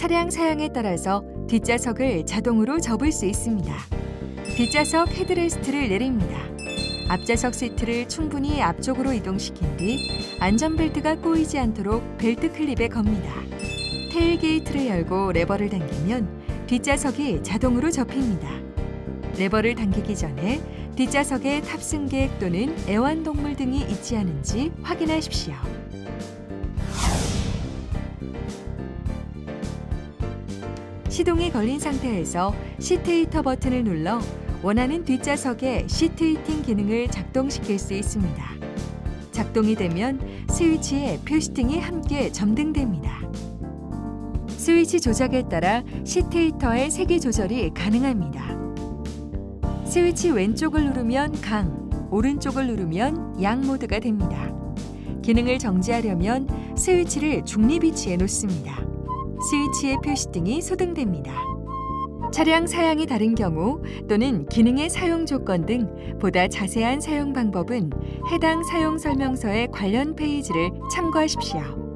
차량 사양에 따라서 뒷좌석을 자동으로 접을 수 있습니다. 뒷좌석 헤드레스트를 내립니다. 앞좌석 시트를 충분히 앞쪽으로 이동시킨 뒤 안전벨트가 꼬이지 않도록 벨트 클립에 겁니다. 테일게이트를 열고 레버를 당기면 뒷좌석이 자동으로 접힙니다. 레버를 당기기 전에 뒷좌석에 탑승객 또는 애완동물 등이 있지 않은지 확인하십시오. 시동이 걸린 상태에서 시트 히터 버튼을 눌러 원하는 뒷좌석의 시트 히팅 기능을 작동시킬 수 있습니다. 작동이 되면 스위치에 표시등이 함께 점등됩니다. 스위치 조작에 따라 시트 히터의 세기 조절이 가능합니다. 스위치 왼쪽을 누르면 강, 오른쪽을 누르면 양 모드가 됩니다. 기능을 정지하려면 스위치를 중립 위치에 놓습니다. 스위치의 표시 등이 소등됩니다. 차량 사양이 다른 경우 또는 기능의 사용 조건 등 보다 자세한 사용 방법은 해당 사용 설명서의 관련 페이지를 참고하십시오.